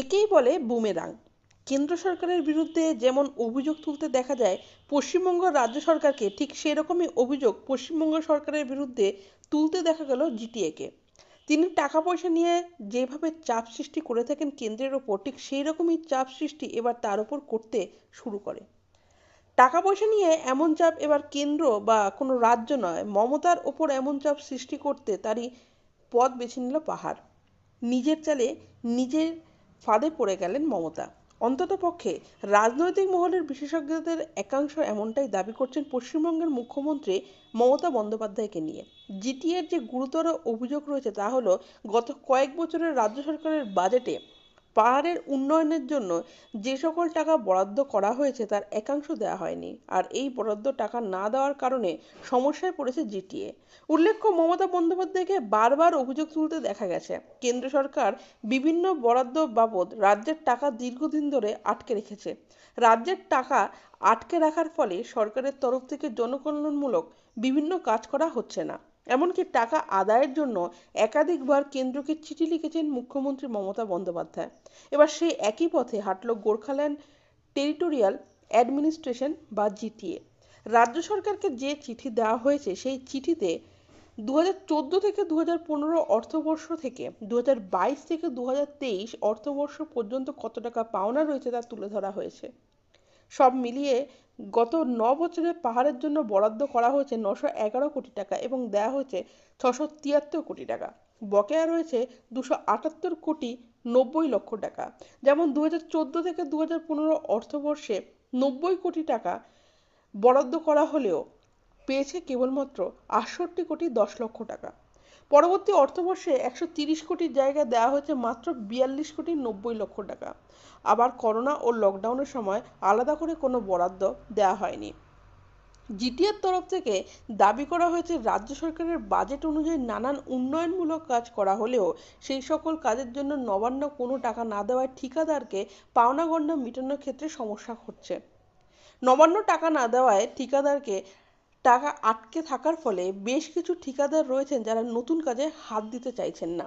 একেই বলে বুমেরাং। কেন্দ্র সরকারের বিরুদ্ধে যেমন অভিযোগ তুলতে দেখা যায়, পশ্চিমবঙ্গ রাজ্য সরকারকে ঠিক সেরকমই অভিযোগ পশ্চিমবঙ্গ সরকারের বিরুদ্ধে তুলতে দেখা গেল জিটিএকে। তিনি টাকা পয়সা নিয়ে যেভাবে চাপ সৃষ্টি করে থাকেন কেন্দ্রের ওপর, ঠিক সেই রকমই চাপ সৃষ্টি এবার তার ওপর করতে শুরু করে। টাকা পয়সা নিয়ে এমন চাপ এবার কেন্দ্র বা কোনো রাজ্য নয়, মমতার ওপর এমন চাপ সৃষ্টি করতে তারই পথ বেছে নিল পাহাড়। নিজের চালে নিজের ফাঁদে পড়ে গেলেন মমতা। অন্ততপক্ষে রাজনৈতিক মহলের বিশেষজ্ঞদের একাংশ এমনটাই দাবি করছেন পশ্চিমবঙ্গের মুখ্যমন্ত্রী মমতা বন্দ্যোপাধ্যায়কে নিয়ে। জিটিএর যে গুরুতর অভিযোগ রয়েছে তা হলো, গত কয়েক বছরের রাজ্য সরকারের বাজেটে পাহাড়ের উন্নয়নের জন্য যে সকল টাকা বরাদ্দ করা হয়েছে তার একাংশ দেওয়া হয়নি। আর এই বরাদ্দ টাকা না দেওয়ার কারণে সমস্যায় পড়েছে জিটিএ। উল্লেখ্য, মমতা বন্দ্যোপাধ্যায়কে বারবার অভিযোগ তুলতে দেখা গেছে। কেন্দ্র সরকার বিভিন্ন বরাদ্দ বাবদ রাজ্যের টাকা দীর্ঘদিন ধরে আটকে রেখেছে। রাজ্যের টাকা আটকে রাখার ফলে সরকারের তরফ থেকে জনকল্যাণমূলক বিভিন্ন কাজ করা হচ্ছে না। এমনকি টাকা আদায়ের জন্য একাধিকবার কেন্দ্রকে চিঠি লিখেছেন মুখ্যমন্ত্রী মমতা বন্দ্যোপাধ্যায়। এবার সেই একই পথে হাঁটল গোর্খাল্যান্ড টেরিটোরিয়াল অ্যাডমিনিস্ট্রেশন বা জিটিএ। রাজ্য সরকারকে যে চিঠি দেওয়া হয়েছে, সেই চিঠিতে দু হাজার চোদ্দ থেকে দু হাজার পনেরো অর্থবর্ষ থেকে দু হাজার বাইশ থেকে দু হাজার তেইশ অর্থবর্ষ পর্যন্ত কত টাকা পাওনা রয়েছে তা তুলে ধরা হয়েছে। সব মিলিয়ে গত ন বছরে পাহাড়ের জন্য বরাদ্দ করা হয়েছে নশো এগারো কোটি টাকা এবং দেওয়া হয়েছে ছশো তিয়াত্তর কোটি টাকা। বকেয়া রয়েছে দুশো আটাত্তর কোটি নব্বই লক্ষ টাকা। যেমন দু হাজার চোদ্দ থেকে দু হাজার পনেরো অর্থবর্ষে নব্বই কোটি টাকা বরাদ্দ করা হলেও পেয়েছে কেবলমাত্র আটষট্টি কোটি দশ লক্ষ টাকা। পরবর্তী অর্থবর্ষে একশো তিরিশ কোটির জায়গায় দেওয়া হয়েছে মাত্র বিয়াল্লিশ কোটি নব্বই লক্ষ টাকা। আবার করোনা ও লকডাউনের সময় আলাদা করে কোনো বরাদ্দ দেওয়া হয়নি। জিটিএর তরফ থেকে দাবি করা হয়েছে, রাজ্য সরকারের বাজেট অনুযায়ী নানান উন্নয়নমূলক কাজ করা হলেও সেই সকল কাজের জন্য নবান্ন কোনো টাকা না দেওয়ায় ঠিকাদারকে পাওনা গণ্যা মেটানোর ক্ষেত্রে সমস্যা হচ্ছে। নবান্ন টাকা না দেওয়ায় ঠিকাদারকে টাকা আটকে থাকার ফলে বেশ কিছু ঠিকাদার রয়েছেন যারা নতুন কাজে হাত দিতে চাইছেন না।